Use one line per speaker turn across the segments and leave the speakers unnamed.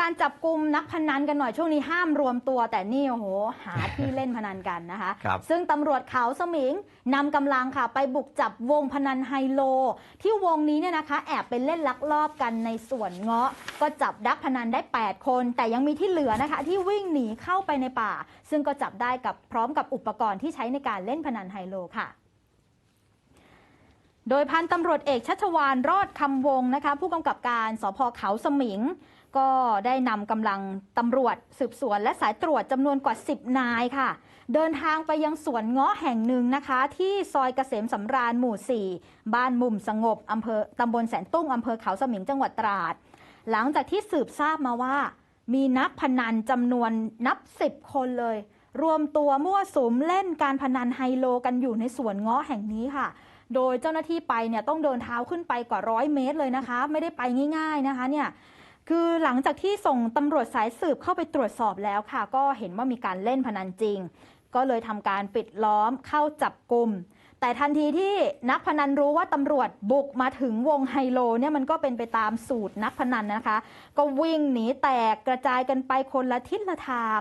การจับกลุ่มนักพนันกันหน่อยช่วงนี้ห้ามรวมตัว แต่นี่โอ้โหหาที่เล่นพนันกันนะคะ
ครับ
ซึ่งตำรวจเขาสมิงนำกำลังค่ะ ไปบุกจับวงพนันไฮโล ที่วงนี้เนี่ยนะคะ แอบไปเล่นลักลอบกันในสวนเงาะ ก็จับนักพนันได้ 8 คน แต่ยังมีที่เหลือนะคะ ที่วิ่งหนีเข้าไปในป่า ซึ่งก็จับได้กับพร้อมกับอุปกรณ์ที่ใช้ในการเล่นพนันไฮโลค่ะ โดยพันตำรวจเอกชัชวานรอดคำวงนะคะผู้กำกับการสพเขาสมิง ก็ได้นำกำลังตำรวจสืบสวนและสายตรวจจำนวนกว่า 10 นายค่ะ เดินทางไปยังสวนเงาะแห่งหนึ่งนะคะ ที่ซอยเกษมสำราญหมู่ 4 บ้านมุมสงบอำเภอตำบลแสนตุ้งอำเภอเขาสมิงจังหวัดตราด หลังจากที่สืบทราบมาว่า มีนักพนันจำนวนนับ 10 คนเลย รวมตัวมั่วสุมเล่นการพนันไฮโลกันอยู่ในสวนเงาะแห่งนี้ค่ะ โดยเจ้าหน้าที่ไปเนี่ยต้องเดินเท้าขึ้นไปกว่าร้อยเมตรเลยนะคะ ไม่ได้ไปง่าย ๆนะคะเนี่ยคือหลังจากที่ส่งตำรวจสายสืบเข้าไปตรวจสอบแล้วค่ะ ก็เห็นว่ามีการเล่นพนันจริง ก็เลยทำการปิดล้อมเข้าจับกลุ่มแต่ทันทีที่นักพนันรู้ว่าตำรวจบุกมาถึงวงไฮโลเนี่ยมันก็เป็นไปตามสูตรนักพนันนะคะ ก็วิ่งหนีแตกกระจายกันไปคนละทิศละทาง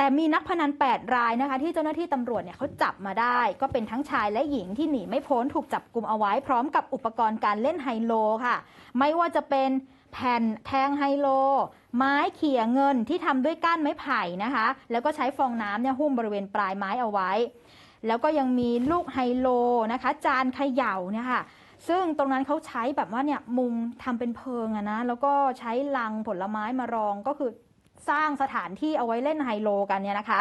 แต่มีนักพนัน 8 รายนะคะ ที่เจ้าหน้าที่ตำรวจเนี่ยเขาจับมาได้ ก็เป็นทั้งชายและหญิงที่หนีไม่พ้นถูกจับกลุ่มเอาไว้พร้อมกับอุปกรณ์การเล่นไฮโลค่ะ ไม่ว่าจะเป็นแผ่นแทงไฮโล ไม้เขี่ยเงินที่ทำด้วยก้านไม้ไผ่นะคะ แล้วก็ใช้ฟองน้ำเนี่ยหุ้มบริเวณปลายไม้เอาไว้ แล้วก็ยังมีลูกไฮโลนะคะ จานเขย่าเนี่ยค่ะซึ่งตรงนั้นเขาใช้แบบว่าเนี่ยมุงทำเป็นเพิงอะนะ แล้วก็ใช้ลังผลไม้มารองก็คือ สร้างสถานที่เอาไว้เล่นไฮโลกันเนี่ยนะคะ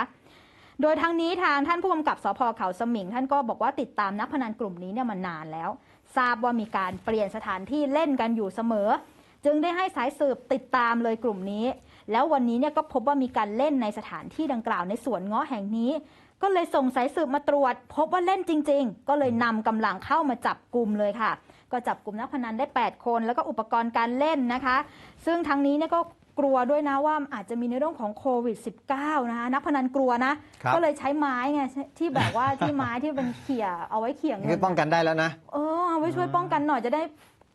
โดยทางนี้ทางท่านผู้กำกับสพเขาสมิง ท่านก็บอกว่าติดตามนักพนันกลุ่มนี้เนี่ยมานานแล้ว ทราบว่ามีการเปลี่ยนสถานที่เล่นกันอยู่เสมอ จึงได้ให้สายสืบติดตามเลยกลุ่มนี้ แล้ววันนี้เนี่ยก็พบว่ามีการเล่นในสถานที่ดังกล่าวในสวนเงาะแห่งนี้ ก็เลยส่งสายสืบมาตรวจ พบว่าเล่นจริง ๆ ก็เลยนำกำลังเข้ามาจับกลุ่มเลยค่ะ ก็จับกลุ่มนักพนันได้ 8 คน แล้วก็อุปกรณ์การเล่นนะคะ ซึ่งทางนี้เนี่ยก็ กลัวด้วยนะว่าอาจจะมีในเรื่องของโควิด -19 นะคะนักพนันกลัวนะ
ครับ
ก็เลยใช้ไม้ไงที่แบบว่าที่ไม้ที่เป็นเขี่ยเอาไว้เขี่ยเงิ
นี่
น
ป้องกันได้แล้วนะ
เออเอาไว้ช่วยป้องกันหน่อยจะได้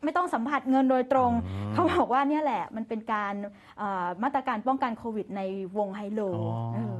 ไม่ต้องสัมผัสเงินโดยตรง
อืม
เขาบอกว่าเนี่ยแหละมันเป็นการเอ่อมาตรการป้องกันโควิดในวงไฮโล
อ๋อ
เออ